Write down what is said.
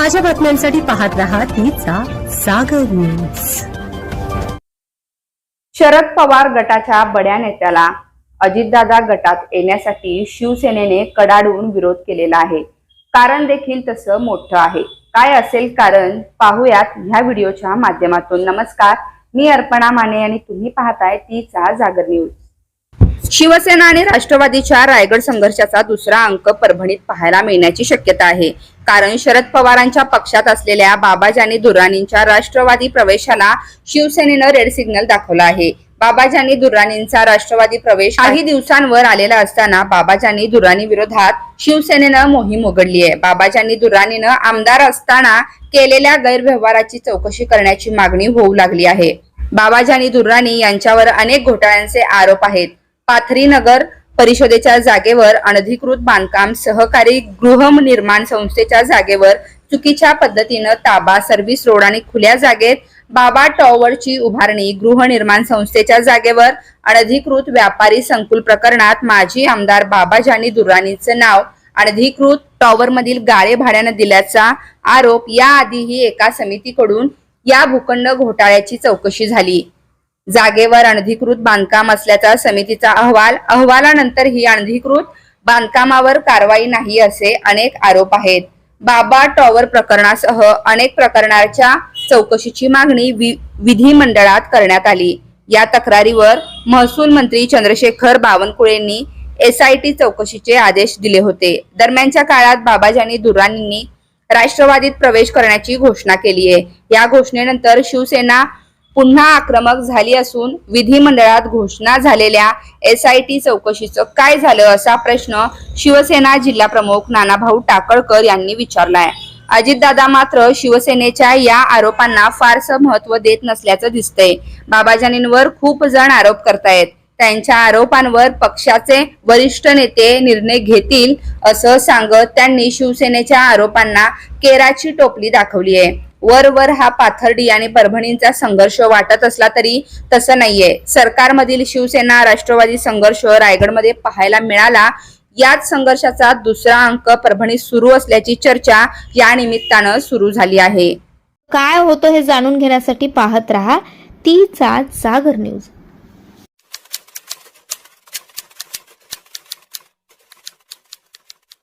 ताज्या बातम्यांसाठी पाहत राहा तीचा सागर न्यूज शरद पवार गटाच्या बड्या नेत्याला अजितदादा गटात येण्यासाठी शिवसेनेने कडाडून विरोध केलेला आहे. कारण देखील तसं मोठं आहे. काय असेल कारण पाहूयात ह्या व्हिडिओच्या माध्यमातून. नमस्कार मी अर्पणा माने आणि तुम्ही पाहताय तीचा जागर न्यूज शिवसेना आणि राष्ट्रवादीच्या रायगड संघर्षाचा दुसरा अंक परभणीत पाहायला मिळण्याची शक्यता आहे. कारण शरद पवारांच्या पक्षात असलेल्या बाबाजानी दुर्राणींच्या राष्ट्रवादी प्रवेशाला शिवसेनेनं रेड सिग्नल दाखवला आहे. बाबाजानी दुर्राणींचा राष्ट्रवादी प्रवेश काही दिवसांवर आलेला असताना बाबाजानी दुर्राणी विरोधात शिवसेनेनं मोहीम उघडली आहे. बाबाजानी दुर्राणीनं आमदार असताना केलेल्या गैरव्यवहाराची चौकशी करण्याची मागणी होऊ लागली आहे. बाबाजानी दुर्राणी यांच्यावर अनेक घोटाळ्यांचे आरोप आहेत. पाथरी नगर परिषदेच्या जागेवर अनधिकृत बांधकाम सहकारी गृहनिर्माण संस्थेच्या जागेवर चुकीच्या पद्धतीनं ताबा सर्व्हिस रोड आणि खुल्या जागेत बाबा टॉवरची उभारणी गृहनिर्माण संस्थेच्या जागेवर अनधिकृत व्यापारी संकुल प्रकरणात माजी आमदार बाबाजानी दुर्राणीचं नाव अनधिकृत टॉवर मधील गाळे भाड्यानं दिल्याचा आरोप याआधीही एका समितीकडून या भूखंड घोटाळ्याची चौकशी झाली. जागेवर अनधिकृत बांधकाम असल्याचा समितीचा अहवाल. अहवालानंतर ही अनधिकृत बांधकामावर कारवाई नाही असे अनेक आरोप आहेत. बाबा टॉवर प्रकरणासह अनेक प्रकरणाच्या चौकशीची मागणी वि- विधिमंडळात करण्यात आली. या तक्रारीवर महसूल मंत्री चंद्रशेखर बावनकुळेंनी एसआयटी चौकशीचे आदेश दिले होते. दरम्यानच्या काळात बाबाजानी दुर्राणींनी राष्ट्रवादीत प्रवेश करण्याची घोषणा केली आहे या घोषणेनंतर शिवसेना पुन्हा आक्रमक झाली असून विधिमंडळात घोषणा झालेल्या एस आय टी चौकशीचं काय झालं असा प्रश्न शिवसेना जिल्हा प्रमुख नानाभाऊ टाकळकर यांनी विचारलाय. अजितदादा मात्र शिवसेनेच्या या आरोपांना फारसं महत्त्व देत नसल्याचं दिसतंय. बाबाजानींवर खूप जण आरोप करतायत. त्यांच्या आरोपांवर पक्षाचे वरिष्ठ नेते निर्णय घेतील असं सांगत त्यांनी शिवसेनेच्या आरोपांना केराची टोपली दाखवली आहे वर वर हा पाथर्डी आणि परभणींचा संघर्ष वाटत असला तरी तसं नाहीये. सरकारमधील शिवसेना राष्ट्रवादी संघर्ष रायगडमध्ये पाहायला मिळाला. याच संघर्षाचा दुसरा अंक परभणीत सुरू असल्याची चर्चा या निमित्तानं सुरू झाली आहे. काय होतं हे जाणून घेण्यासाठी पाहत रहा. तीचा जागर न्यूज.